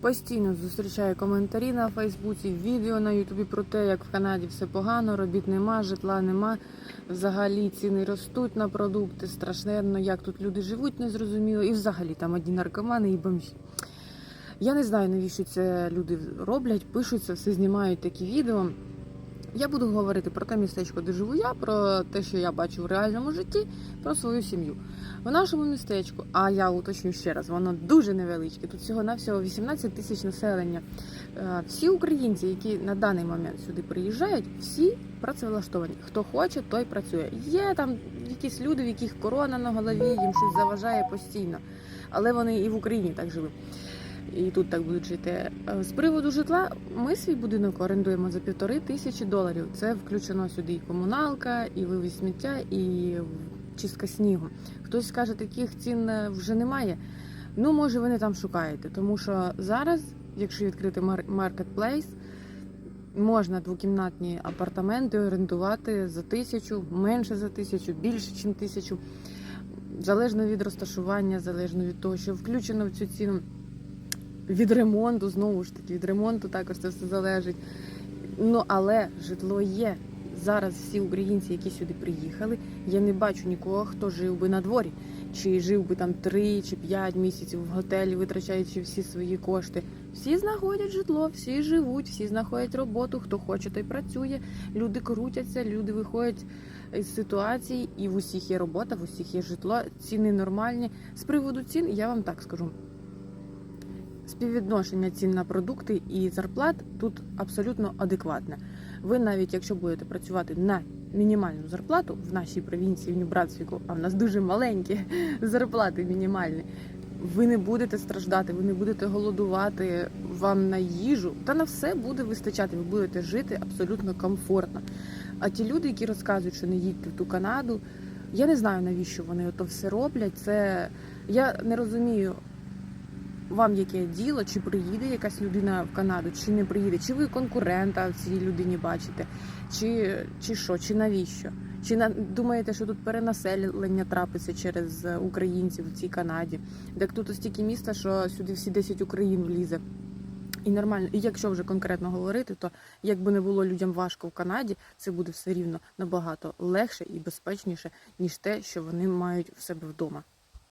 Постійно зустрічаю коментарі на Фейсбуці, відео на Ютубі про те, як в Канаді все погано, робіт нема, житла нема. Взагалі ціни ростуть на продукти, страшненно, як тут люди живуть, незрозуміло. І взагалі там одні наркомани і бомжі. Я не знаю, навіщо це люди роблять, пишуть це, все знімають такі відео. Я буду говорити про те містечко, де живу я, про те, що я бачу в реальному житті, про свою сім'ю. В нашому містечку, а я уточню ще раз, воно дуже невеличке. Тут всього навсього 18 тисяч населення. Е, Всі українці, які на даний момент сюди приїжджають, всі працевлаштовані. Хто хоче, той працює. Є там якісь люди, в яких корона на голові, їм щось заважає постійно. Але вони і в Україні так жили. І тут так будуть жити. Е, З приводу житла, ми свій будинок орендуємо за півтори тисячі доларів. Це включено сюди і комуналка, і вивіз сміття, і чистка снігу. Хтось скаже, таких цін е, вже немає. Ну, може, ви не там шукаєте, тому що зараз, якщо відкрити маркетплейс, можна двокімнатні апартаменти орендувати за тисячу, менше за тисячу, більше, ніж тисячу. Залежно від розташування, залежно від того, що включено в цю ціну. Від ремонту, знову ж таки, від ремонту також це все залежить. Ну, але житло є. Зараз всі українці, які сюди приїхали, я не бачу нікого, хто жив би на дворі, чи жив би там 3 чи 5 місяців в готелі, витрачаючи всі свої кошти. Всі знаходять житло, всі живуть, всі знаходять роботу. Хто хоче, той працює. Люди крутяться, люди виходять з ситуації, і в усіх є робота, в усіх є житло, ціни нормальні. З приводу цін я вам так скажу. Співвідношення цін на продукти і зарплат тут абсолютно адекватне. Ви навіть якщо будете працювати на мінімальну зарплату в нашій провінції в Нью-Братсвіку, а в нас дуже маленькі зарплати мінімальні. Ви не будете страждати, ви не будете голодувати вам на їжу, та на все буде вистачати. Ви будете жити абсолютно комфортно. А ті люди, які розказують, що не їдьте в ту Канаду, я не знаю навіщо вони ото все роблять. Це я не розумію вам яке діло, чи приїде якась людина в Канаду, чи не приїде, чи ви конкурента в цій людині бачите, чи, чи що, чи навіщо? Чи на думаєте, що тут перенаселення трапиться через е, українців в цій Канаді? Так тут стільки міста, що сюди всі 10 Україн влізе. І нормально, і якщо вже конкретно говорити, то якби не було людям важко в Канаді, це буде все рівно набагато легше і безпечніше, ніж те, що вони мають в себе вдома.